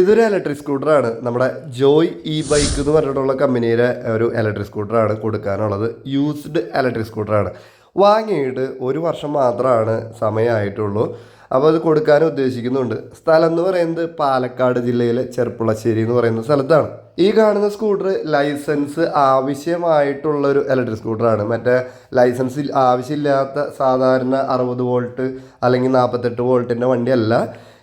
ഇതൊരു ഇലക്ട്രിക് സ്കൂട്ടറാണ് നമ്മുടെ Joy E bike എന്ന് പറഞ്ഞിട്ടുള്ള കമ്പനിയുടെ ഒരു ഇലക്ട്രിക് സ്കൂട്ടറാണ് കൊടുക്കാനുള്ളത്. യൂസ്ഡ് ഇലക്ട്രിക് സ്കൂട്ടറാണ് വാങ്ങിയിട്ട് ഒരു വർഷം മാത്രമാണ് സമയമായിട്ടുള്ളൂ. അപ്പോൾ അത് കൊടുക്കാൻ ഉദ്ദേശിക്കുന്നുണ്ട്. സ്ഥലം എന്ന് പറയുന്നത് പാലക്കാട് ജില്ലയിലെ ചെർപ്പുളശ്ശേരി എന്ന് പറയുന്ന സ്ഥലത്താണ്. ഈ കാണുന്ന സ്കൂട്ടർ ലൈസൻസ് ആവശ്യമായിട്ടുള്ള ഒരു ഇലക്ട്രിക് സ്കൂട്ടറാണ് മറ്റേ ലൈസൻസ് ആവശ്യമില്ലാത്ത സാധാരണ അറുപത് വോൾട്ട് അല്ലെങ്കിൽ നാൽപ്പത്തെട്ട് വോൾട്ടിന്റെ വണ്ടിയല്ല.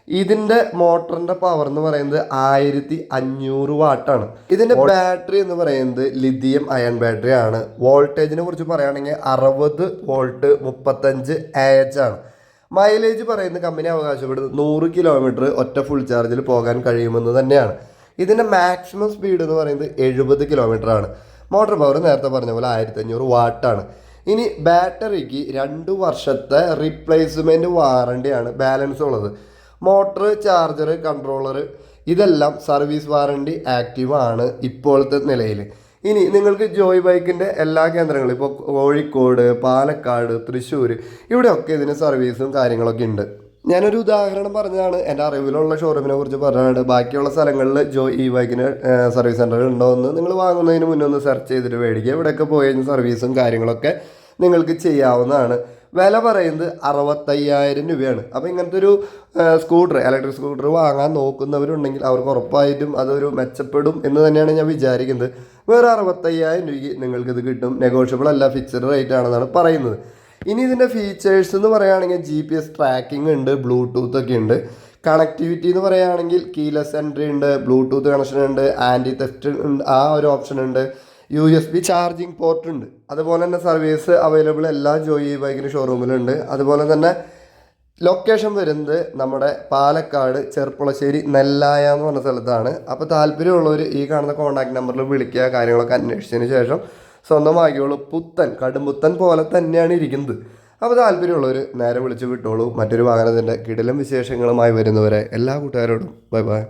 ഇതിന്റെ മോട്ടറിന്റെ പവർ എന്ന് പറയുന്നത് ആയിരത്തി അഞ്ഞൂറ് വാട്ടാണ് ഇതിന്റെ ബാറ്ററി എന്ന് പറയുന്നത് ലിഥിയം അയൺ ബാറ്ററി ആണ്. വോൾട്ടേജിനെ കുറിച്ച് പറയുകയാണെങ്കിൽ അറുപത് വോൾട്ട് മുപ്പത്തഞ്ച് എച്ച് ആണ്. മൈലേജ് പറയുന്ന കമ്പനി അവകാശപ്പെടുന്നത് നൂറ് കിലോമീറ്റർ ഒറ്റ ഫുൾ ചാർജിൽ പോകാൻ കഴിയുമെന്ന് തന്നെയാണ്. ഇതിന്റെ മാക്സിമം സ്പീഡ് എന്ന് പറയുന്നത് എഴുപത് കിലോമീറ്റർ ആണ്. മോട്ടോർ പവർ നേരത്തെ പറഞ്ഞ പോലെ ആയിരത്തി അഞ്ഞൂറ് വാട്ടാണ് ഇനി ബാറ്ററിക്ക് രണ്ട് വർഷത്തെ റീപ്ലേസ്മെന്റ് വാറണ്ടിയാണ് ബാലൻസ് ഉള്ളത്. മോട്ടർ ചാർജർ കൺട്രോളർ ഇതെല്ലാം സർവീസ് വാറണ്ടി ആക്റ്റീവ് ആണ് ഇപ്പോഴത്തെ നിലയിൽ ഇനി നിങ്ങൾക്ക് ജോയ് ബൈക്കിന്റെ എല്ലാ കേന്ദ്രങ്ങളും ഇപ്പോൾ കോഴിക്കോട് പാലക്കാട് തൃശ്ശൂർ ഇവിടെയൊക്കെ ഇതിന് സർവീസും കാര്യങ്ങളൊക്കെ ഉണ്ട്. ഞാനൊരു ഉദാഹരണം പറഞ്ഞതാണ്. എന്റെ അറിവിലുള്ള ഷോറൂമിനെ കുറിച്ച് പറഞ്ഞാണ് ബാക്കിയുള്ള സ്ഥലങ്ങളിൽ ജോ ഈ ബൈക്കിന് സർവീസ് സെന്റർ ഉണ്ടോ എന്ന് നിങ്ങൾ വാങ്ങുന്നതിന് മുന്നേ ഒന്ന് സെർച്ച് ചെയ്തിട്ട് മേടിക്കുക. ഇവിടെയൊക്കെ പോയി സർവീസും കാര്യങ്ങളൊക്കെ നിങ്ങൾക്ക് ചെയ്യാവുന്നതാണ്. വില പറയുന്നത് അറുപത്തയ്യായിരം രൂപയാണ്. അപ്പോൾ ഇങ്ങനത്തെ ഒരു സ്കൂട്ടർ ഇലക്ട്രിക് സ്കൂട്ടർ വാങ്ങാൻ നോക്കുന്നവരുണ്ടെങ്കിൽ അവർക്ക് ഉറപ്പായിട്ടും അതൊരു മെച്ചപ്പെടും എന്ന് തന്നെയാണ് ഞാൻ വിചാരിക്കുന്നത്. വേറെ അറുപത്തയ്യായിരം രൂപയ്ക്ക് നിങ്ങൾക്കിത് കിട്ടും. നെഗോഷ്യബിൾ അല്ല ഫിക്സഡ് റേറ്റ് ആണെന്നാണ് പറയുന്നത്. ഇനി ഇതിന്റെ ഫീച്ചേഴ്സ് എന്ന് പറയുകയാണെങ്കിൽ ജി പി എസ് ട്രാക്കിംഗ് ഉണ്ട് ബ്ലൂടൂത്ത് ഒക്കെ ഉണ്ട്. കണക്ടിവിറ്റി എന്ന് പറയുകയാണെങ്കിൽ കീലെസ് എൻട്രി ഉണ്ട് ബ്ലൂടൂത്ത് കണക്ഷൻ ഉണ്ട് ആന്റി തെഫ്റ്റ് ഉണ്ട് ആ ഒരു ഓപ്ഷൻ ഉണ്ട്. U S B charging port ഉണ്ട്. അതുപോലെ തന്നെ സർവീസ് അവൈലബിൾ എല്ലാ ജോയി ബൈക്കിന് ഷോറൂമിലുണ്ട് അതുപോലെ തന്നെ ലൊക്കേഷൻ വരുന്നത് നമ്മുടെ പാലക്കാട് ചെർപ്പുളശ്ശേരി നെല്ലായ എന്ന് പറഞ്ഞ സ്ഥലത്താണ്. അപ്പോൾ താല്പര്യമുള്ളവർ ഈ കാണുന്ന കോൺടാക്ട് നമ്പറിൽ വിളിക്കുക കാര്യങ്ങളൊക്കെ അന്വേഷിച്ചതിന് ശേഷം സ്വന്തമാക്കിയോളൂ. പുത്തൻ കടുംപുത്തൻ പോലെ തന്നെയാണ് ഇരിക്കുന്നത്. അപ്പോൾ താല്പര്യമുള്ളവർ നേരെ വിളിച്ച് വിട്ടോളൂ. മറ്റൊരു വാഹനത്തിന്റെ കിടിലം വിശേഷങ്ങളുമായി വരുന്നവരെ എല്ലാ കൂട്ടുകാരോടും ബൈ ബൈ